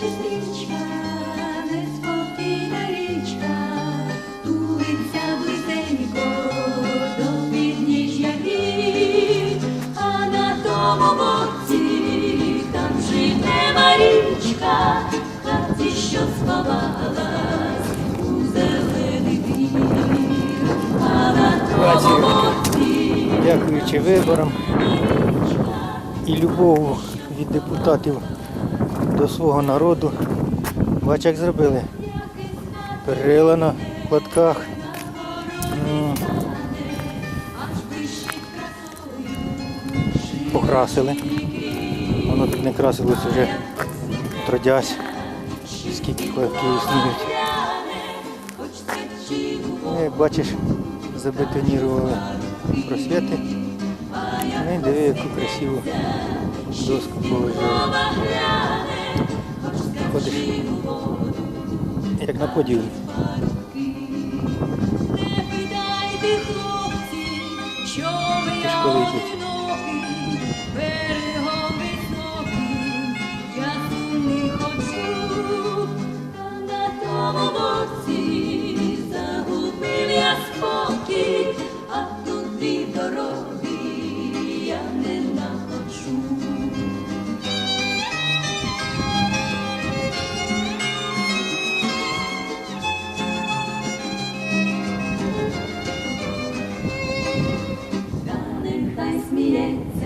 палає стрічка, неспокійна річка, тулиться близенько до підніжжя гір, а на тому боці там живе марічка, хаті, що сховалась у зелений двір, а дякуючи виборам і любов від депутатів до свого народу. Бач, як зробили. Перила на платках. Покрасили. Воно тут не красилось вже трудясь. Скільки існують. Ну, Як бачиш, забетонірували просвіти. Ну і диви, яку красиву доску положили. Ходиш, як на поділі. Не питайте, Miss